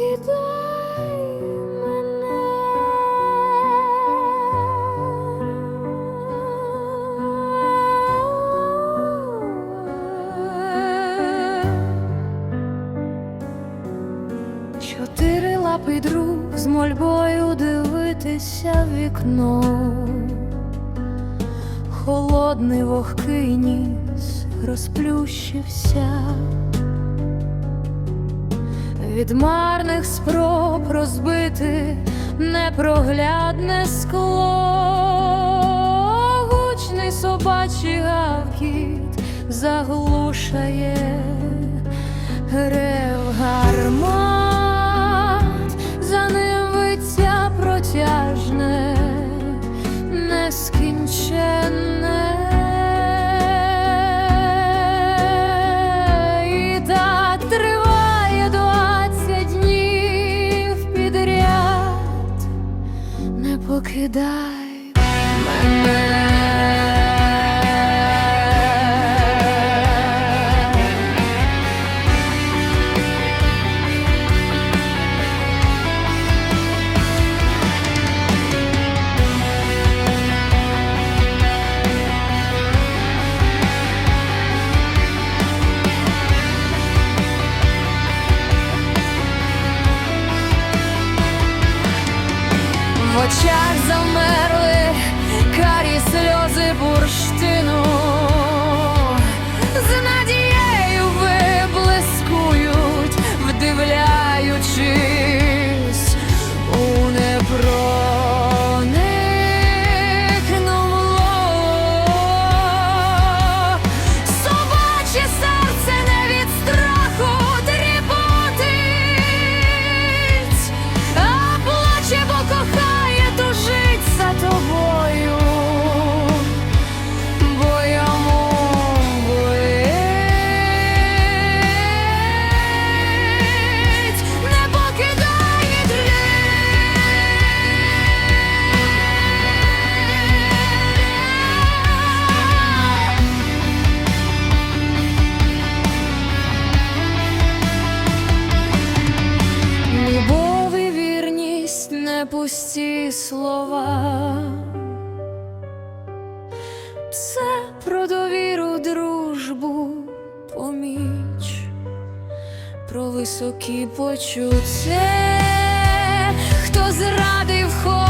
Покидай мене, чотири друг з мольбою дивитися в вікно, холодний вогкий ніс розплющився. Від марних спроб розбити непроглядне скло, гучний собачий гавкіт заглушає рев гармат, за ним виття протяжне, покидай В очах замерли карі сльози бурштину, ці слова, все про довіру, дружбу поміч, про високі почуття, хто зрадив хо.